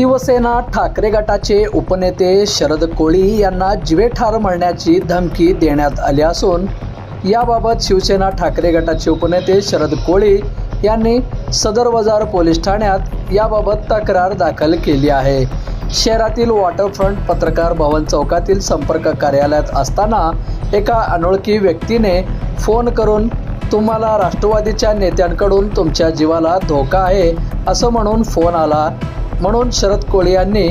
शिवसेना ठाकरे गटाचे उपनेते शरद कोळी यांना जिवे ठार मारण्याची धमकी देण्यात आली असून याबाबत शिवसेना ठाकरे गटाचे उपनेते शरद कोळी यांनी सदर बाजार पोलीस ठाण्यात याबाबत तक्रार दाखल केली आहे. शहरातील वॉटरफ्रंट पत्रकार भवन चौकातील संपर्क कार्यालयात असताना एका अनोळखी व्यक्तीने फोन करून तुम्हाला राष्ट्रवादीच्या नेत्यांकडून तुमच्या जीवाला धोका आहे असं म्हणून फोन आला. म्हणून शरद कोळी यांनी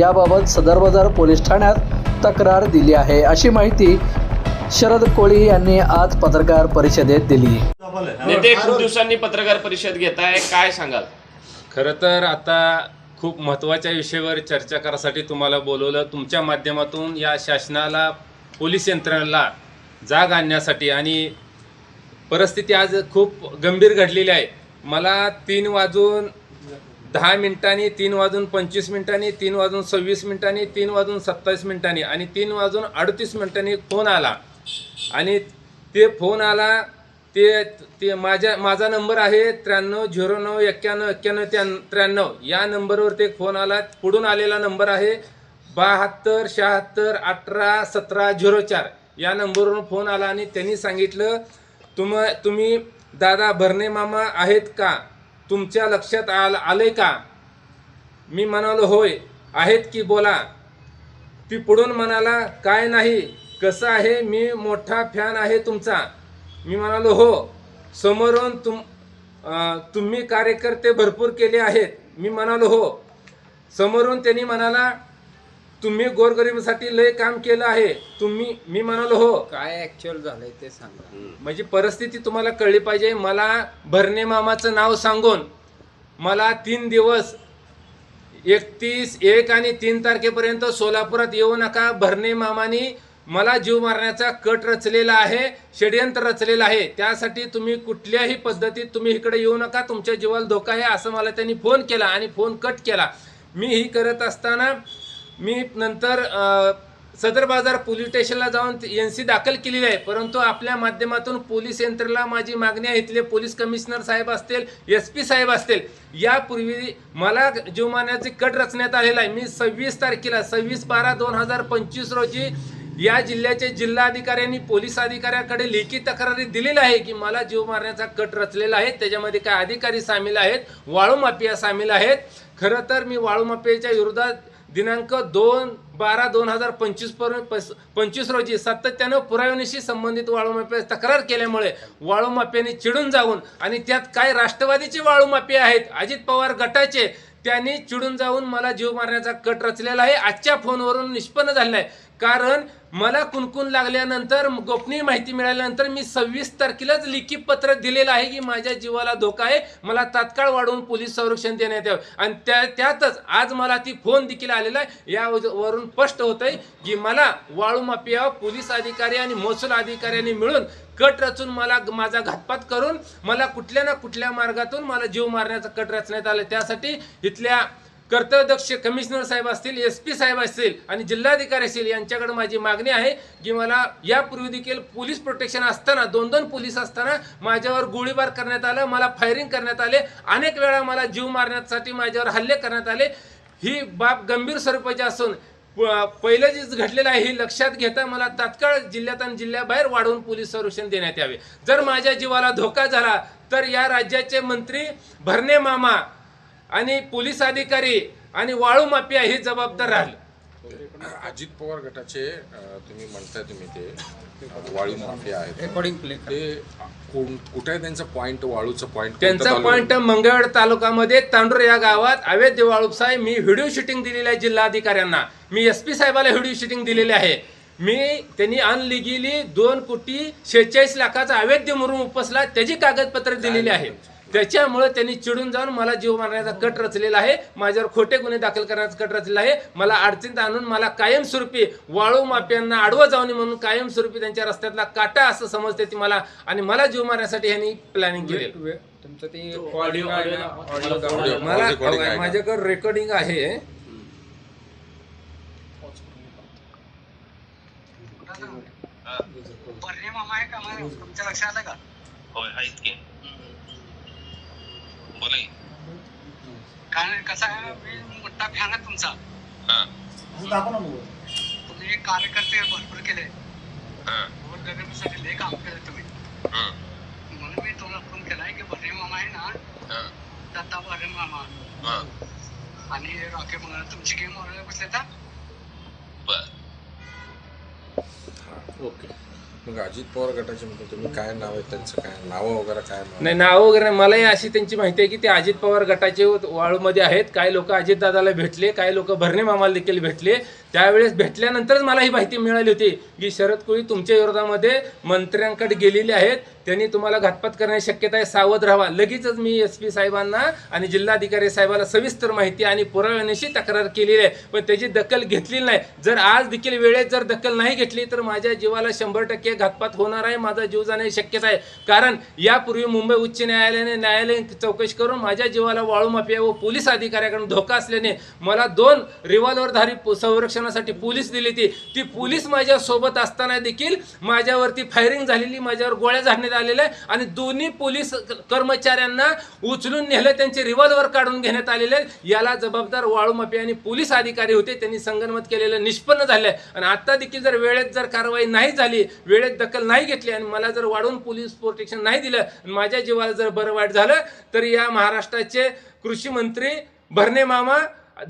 याबाबत सदर बाजार पोलीस ठाण्यात तक्रार दिली आहे. अशी माहिती शरद कोळी यांनी आज पत्रकार परिषदेत दिली. नेते खूप दिवसांनी पत्रकार परिषद घेत आहे. काय सांगाल? खरं तर आता खूप महत्त्वाच्या विषयावर चर्चा करासाठी तुम्हाला बोलवलं. तुमच्या माध्यमातून या शासनाला पोलीस यंत्रणेला जाग आणण्यासाठी आणि परिस्थिती आज खूप गंभीर घडलेली आहे. मला तीन वाजून दहा मिनिटांनी तीन वाजून पंचवीस मिनिटांनी तीन वाजून सव्वीस मिनिटांनी तीन वाजून सत्तावीस मिनिटांनी आणि तीन वाजून अडतीस मिनिटांनी फोन आला. आणि ते फोन आला ते ते माझ्या माझा नंबर आहे त्र्याण्णव झिरो नऊ एक्क्याण्णव एक्क्याण्णव त्या त्र्याण्णव. या नंबरवर ते फोन आला. पुढून आलेला नंबर आहे बहात्तर शहात्तर अठरा सतरा झिरो चार. या नंबरवरून फोन आला आणि त्यांनी सांगितलं तुम तुम्ही दादा भरणे मामा आहेत का? तुमच्या लक्षात आल आलंय का? मी म्हणालो होय. आहेत की? बोला. ती पुढून म्हणाला काय नाही. कसं आहे? मी मोठा फॅन आहे तुमचा. मी म्हणालो हो. समोरून तुम तुम्ही कार्यकर्ते भरपूर केले आहेत. मी म्हणालो हो. समोरून त्यांनी म्हणाला तुम्ही गोरगरिबासाठी लय काम केलं आहे. तुम्ही मी म्हणालो हो. काय ऍक्च्युअल झालंय ते सांगा. म्हणजे परिस्थिती तुम्हाला कळली पाहिजे. मला भरणे मामाचं नाव सांगून मला तीन दिवस एकतीस एक आणि तीन तारखेपर्यंत सोलापुरात येऊ नका. भरणे मामानी मला जीव मारण्याचा कट रचलेला आहे षडयंत्र रचलेलं आहे. त्यासाठी तुम्ही कुठल्याही पद्धतीत तुम्ही इकडे येऊ नका. तुमच्या जीवाला धोका आहे असं मला त्यांनी फोन केला आणि फोन कट केला. मी ही करत असताना मी नंतर सदर बाजार पोलीस स्टेशनला जाऊन एन सी दाखल केलेली आहे. परंतु आपल्या माध्यमातून पोलीस यंत्रणेला माझी मागणी आहे. इथले पोलीस कमिशनर साहेब असतील एस पी साहेब असतील यापूर्वी मला जीवमान्याचे कट रचण्यात आलेला आहे. मी सव्वीस तारखेला सव्वीस बारा दोन हजार पंचवीस रोजी या जिल्ह्याचे जिल्हाधिकाऱ्यांनी पोलीस अधिकाऱ्याकडे लेखी तक्रारी दिलेली आहे की मला जीव मारण्याचा कट रचलेला आहे. त्याच्यामध्ये काय अधिकारी सामील आहेत वाळू माफिया सामील आहेत. खरं तर मी वाळू माफियाच्या विरोधात दिनांक दोन बारा दोन हजार पंचवीसपर्यंत पंचवीस रोजी सातत्यानं पुराव्यानिशी संबंधित वाळूमाफिया तक्रार केल्यामुळे वाळूमाप्याने चिडून जाऊन आणि त्यात काय राष्ट्रवादीचे वाळूमाफी आहेत अजित पवार गटाचे त्यांनी चिडून जाऊन मला जीव मारण्याचा कट रचलेला आहे. आजच्या फोनवरून निष्पन्न झालेला आहे. कारण मला कुणकुण लागल्यानंतर गोपनीय माहिती मिळाल्यानंतर मी सव्वीस तारखेलाच लिखित पत्र दिलेलं आहे की माझ्या जीवाला धोका आहे. मला तात्काळ वाढवून पोलीस संरक्षण देण्यात यावं. आणि त्या त्यातच आज मला ती फोन देखील आलेला आहे. यावरून स्पष्ट होत आहे की मला वाळू माफिया पोलीस अधिकारी आणि महसूल अधिकाऱ्यांनी मिळून कट रचून मला माझा घातपात करून मला कुठल्या ना कुठल्या मार्गातून मला जीव मारण्याचा कट रचण्यात आला. त्यासाठी इथल्या कर्तव्यदक्ष कमिशनर साहेब असतील एस पी साहेब असतील आणि जिल्हाधिकारी असतील यांच्याकडे माझी मागणी आहे की मला यापूर्वी देखील पोलीस प्रोटेक्शन असताना दोन दोन पोलीस असताना माझ्यावर गोळीबार करण्यात आलं मला फायरिंग करण्यात आले अनेक वेळा मला जीव मारण्यासाठी माझ्यावर हल्ले करण्यात आले. ही बाब गंभीर स्वरूपाची असून प- पहिलं जे घडलेलं आहे हे लक्षात घेता मला तात्काळ जिल्ह्यात आणि जिल्ह्याबाहेर वाढवून पोलीस संरक्षण देण्यात यावे. जर माझ्या जीवाला धोका झाला तर या राज्याचे मंत्री भरणे मामा आणि पोलीस अधिकारी आणि वाळू माफिया हे जबाबदार राहील. अजित पवार गटाचे तुम्ही म्हणताय तुम्ही ते वाळू माफिया आहेत. रेकॉर्डिंग प्ले ते कुठे आहे त्यांचं पॉइंट वाळूचं पॉइंट त्यांचा पॉइंट मंगळवेढ तालुक्यामध्ये तांडूर या गावात अवैध वाळूसाहेब मी व्हिडिओ शूटिंग दिलेली आहे जिल्हाधिकाऱ्यांना. मी एस पी साहेबाला व्हिडिओ शूटिंग दिलेले आहे. मी त्यांनी अनलिगली दोन कोटी शेहेचाळीस लाखाचा अवैध म्हणून उपसला त्याची कागदपत्र दिलेली आहे. त्याच्यामुळे त्यांनी चिडून जाऊन मला जीव मारण्याचा कट रचलेला आहे. माझ्यावर खोटे गुन्हे दाखल करण्याचा कट रचलेला आहे. मला अडचणीत आणून मला कायमस्वरूपी वाळू माफ्यांना आडवं जाऊ नये म्हणून कायमस्वरूपी त्यांच्या रस्त्यातला काटा असं समजते ती मला आणि मला जीव मारण्यासाठी यांनी प्लॅनिंग केले तुमचं ते मला? माझ्याकडे रेकॉर्डिंग आहे. बर्रे मामा आहे का? मग तुमच्या लक्षात आलं का? होय आहेत की. बोला की. कारण कसं आहे? मी मोठा फॅन आहे तुमचा. तुम्ही कार्यकर्ते भरपूर केले. गोरगरिबासाठी लय काम केलं तुम्ही. म्हणून मी तुम्हाला फोन केलाय की भरे मामा आहे ना दत्ता भरे मामा. आणि रॉके म्हणून तुमची गेम बसले तर? ओके. मग अजित पवार गटाचे म्हणजे तुम्ही काय नाव आहे त्यांचं काय? नावं वगैरे काय नाव नाही नाव वगैरे नाही. मलाही अशी त्यांची माहिती आहे की ते अजित पवार गटाचे वाळूमध्ये आहेत. काही लोक अजितदादाला भेटले काही लोक भरणे मामाला देखील भेटले. त्यावेळेस भेटल्यानंतरच मला ही माहिती मिळाली होती की शरद कोळी तुमच्या विरोधामध्ये मंत्र्यांकडे गेलेले आहेत. त्यांनी तुम्हाला घातपात करण्याची शक्यता आहे सावध राहा. लगेचच मी एस पी साहेबांना आणि जिल्हाधिकारी साहेबाला सविस्तर माहिती आणि पुराव्यानिशी तक्रार केलेली आहे. पण त्याची दखल घेतलेली नाही. जर आज देखील वेळेत जर दखल नाही घेतली तर माझ्या जीवाला शंभर टक्के घातपात होणार आहे माझा जीव जाण्याची शक्यता आहे. कारण यापूर्वी मुंबई उच्च न्यायालयाने न्यायालयीन चौकशी करून माझ्या जीवाला वाळू माफिया व पोलीस अधिकाऱ्याकडून धोका असल्याने मला दोन रिव्हॉल्वरधारी संरक्षणासाठी पोलीस दिली ती. ती पोलीस माझ्यासोबत असताना देखील माझ्यावरती फायरिंग झालेली माझ्यावर गोळ्या झाडण्यात आलेल्या आहे आणि दोन्ही पोलीस कर्मचाऱ्यांना उचलून नेलं त्यांचे रिव्हॉल्वर काढून घेण्यात आलेले याला जबाबदार वाळू माफिया आणि पोलीस अधिकारी होते. त्यांनी संगनमत केलेलं निष्पन्न झालं आहे आणि आता देखील जर वेळेत जर कारवाई नाही झाली वेळेत दखल नाही घेतली आणि मला जर वाढवून पोलीस प्रोटेक्शन नाही दिलं माझ्या जीवाला जर बरं वाईट झालं तर या महाराष्ट्राचे कृषी मंत्री भरणे मामा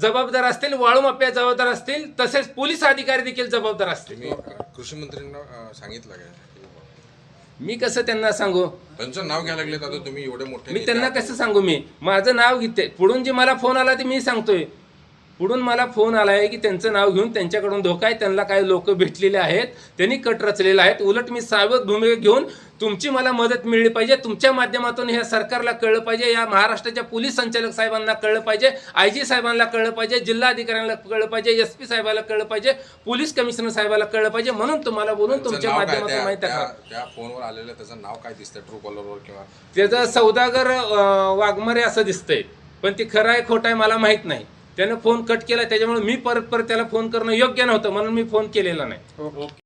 जबाबदार असतील वाळूमाफ्या जबाबदार असतील तसेच पोलीस अधिकारी देखील जबाबदार असतील. कृषी मंत्र्यांना सांगितलं मी कसं त्यांना सांगू? त्यांचं नाव घ्यायला लागलेत आता तुम्ही एवढे मोठे मी त्यांना. कसं सांगू मी? माझं नाव घेते. पुढून जे मला फोन आला ते मी सांगतोय. पुढून मला फोन आला आहे की त्यांचं नाव घेऊन त्यांच्याकडून धोका आहे त्यांना काही लोक भेटलेले आहेत त्यांनी कट रचलेले आहेत उलट मी सावध भूमिका घेऊन तुमची मला मदत मिळली पाहिजे. तुमच्या माध्यमातून ह्या सरकारला कळलं पाहिजे या महाराष्ट्राच्या पोलीस संचालक साहेबांना कळलं पाहिजे आय जी साहेबांना कळलं पाहिजे जिल्हा अधिकाऱ्यांना कळलं पाहिजे एस पी साहेबाला कळलं पाहिजे पोलीस कमिशनर साहेबाला कळलं पाहिजे. म्हणून तुम्हाला बोलून तुमच्या? माध्यमातून माहिती त्या फोनवर आलेलं त्याचं नाव काय दिसतंय? ट्रू कॉलरवर किंवा त्याचं सौदागर वाघमारे असं दिसतंय. पण ते खरं आहे खोटं आहे मला माहीत नाही. त्यानं फोन कट केला त्याच्यामुळे मी परत परत त्याला फोन करणं योग्य नव्हतं म्हणून मी फोन केलेला नाही.